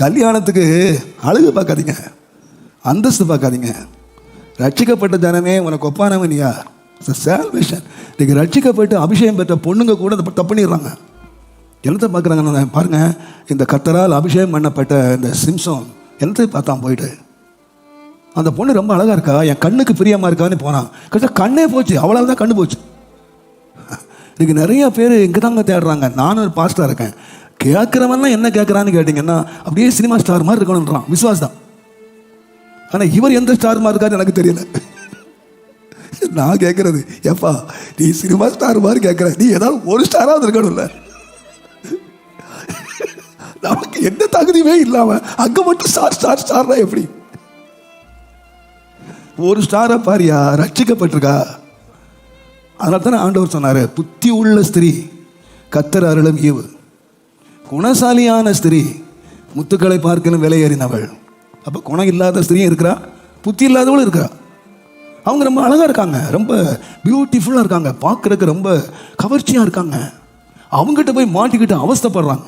கல்யாணத்துக்கு அழகு பார்க்காதீங்க. அந்தஸ்து பார்க்காதீங்க. ரட்சிக்கப்பட்ட ஜனமே உனக்கு ஒப்பானவன் யார்? சால்வேஷன் இன்னைக்கு ரட்சிக்கப்பட்டு அபிஷேகம் பெற்ற பொண்ணுங்க கூட தப்பு பண்ணிடுறாங்க. என்னத்தை பார்க்குறாங்க பாருங்க. இந்த கத்தரால் அபிஷேகம் பண்ணப்பட்ட இந்த சிம்சோன் என்னத்தை பார்த்தான் போயிட்டு? அந்த பொண்ணு ரொம்ப அழகாக இருக்கா? என் கண்ணுக்கு பிரியமாக இருக்கான்னு போனான். கரெக்டாக கண்ணே போச்சு. அவ்வளவுதான் கண்ணு போச்சு. இன்னைக்கு நிறைய பேர் இங்கே தாங்க தேடுறாங்க. நானும் ஒரு பாஸ்டாக இருக்கேன். கேட்குறவன்லாம் என்ன கேட்குறான்னு கேட்டிங்கன்னா அப்படியே சினிமா ஸ்டார் மாதிரி இருக்கணுன்றான் விசுவாஸ் தான் ஆனால் இவர் எந்த ஸ்டார் மாதிரி இருக்காருன்னு எனக்கு தெரியல. நான் கேட்குறது எப்பா நீ சினிமா ஸ்டார் மாதிரி கேட்குற. நீ ஏதாவது ஒரு ஸ்டாராவது இருக்கணும்ல. நமக்கு எந்த தகுதியுமே இல்லாம அங்க மட்டும் ஸ்டார் ஸ்டார் ஸ்டார்னா எப்படி? ஒரு ஸ்டாரை பாரியா ரட்சிக்கப்பட்டிருக்கா? அதனால தானே ஆண்டவர் சொன்னாரு புத்தி உள்ள ஸ்திரீ கத்தர் அருளும் ஈவு. குணசாலியான ஸ்திரீ முத்துக்களை பார்க்கணும் விலையேறினவள். அப்போ குணம் இல்லாத ஸ்திரீயும் இருக்கிறா? புத்தி இல்லாதவளும் இருக்கிறா? அவங்க ரொம்ப அழகாக இருக்காங்க. ரொம்ப பியூட்டிஃபுல்லாக இருக்காங்க. பார்க்குறதுக்கு ரொம்ப கவர்ச்சியாக இருக்காங்க. அவங்ககிட்ட போய் மாட்டிக்கிட்டு அவஸ்தைப்படுறாங்க.